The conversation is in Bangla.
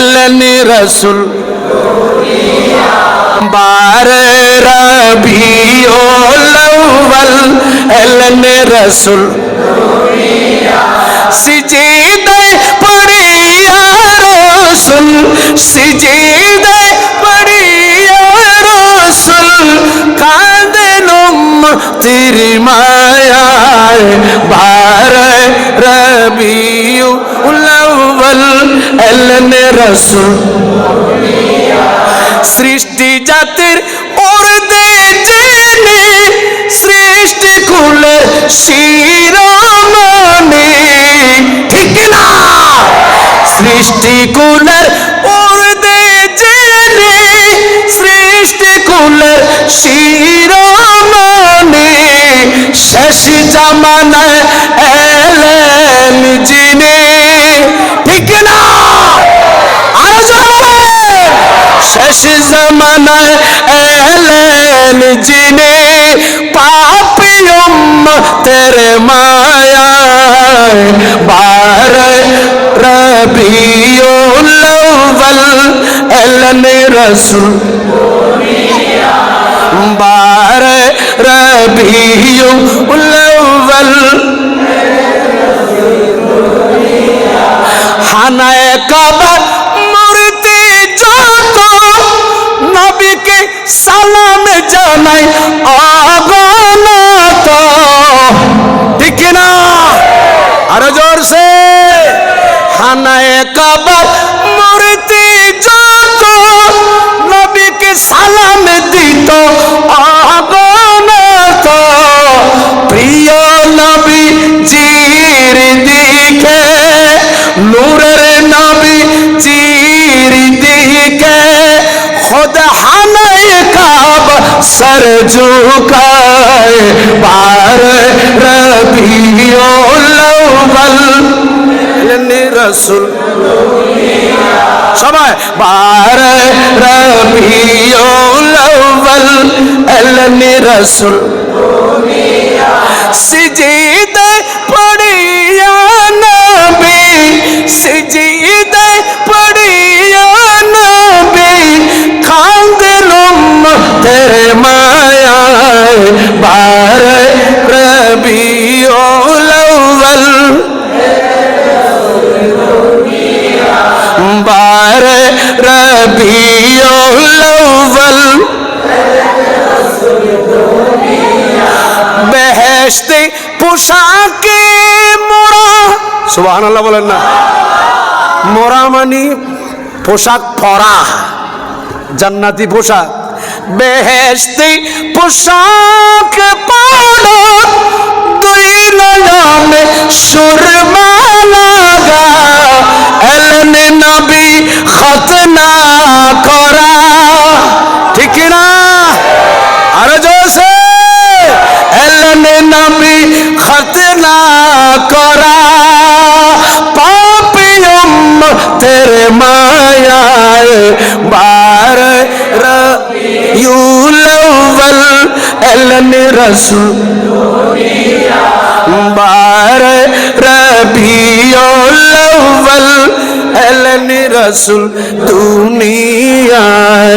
এলেন রসুল। বারে রবিউল এলেন রসুল। সিজিদে পড়িয়া রসুল সিজিদে পড়িয়া রসুল, কাঁদেন তীর মায়ায়। সৃষ্টি জাতির উর্দে জেনে সৃষ্টি কুলের শিরোমণি ঠিক না? সৃষ্টি কুলের উর্দে জেনে সৃষ্টি কুলের শিরোমণি শেষ জামানায় এলেন যিনি। ঠিক না? শেষ জমানায় এলেন যিনি পাপি তেরে মায়ায়। বার রবিউল আউয়াল এলেন রসুল। বার রবিউল আউয়াল হানায় কাবা হানায় কাব সর ঝুকায় বার রবিউল আউয়াল রসুল সবাই বার রবিউল আউয়াল এলনি রসুল সিজিদে পোশাকে মোরা সুবহান আল্লাহ বলেন না। মোরা মানি পোশাক পরা। জান্নাতি পোশাক। বেহেশতে পোশাক পরা দুই নয়নে সুরমা লাগা। এলেন নবী খতনা রসুল বার রবিউল আউয়াল এলেন রসুল দুনিয়ায়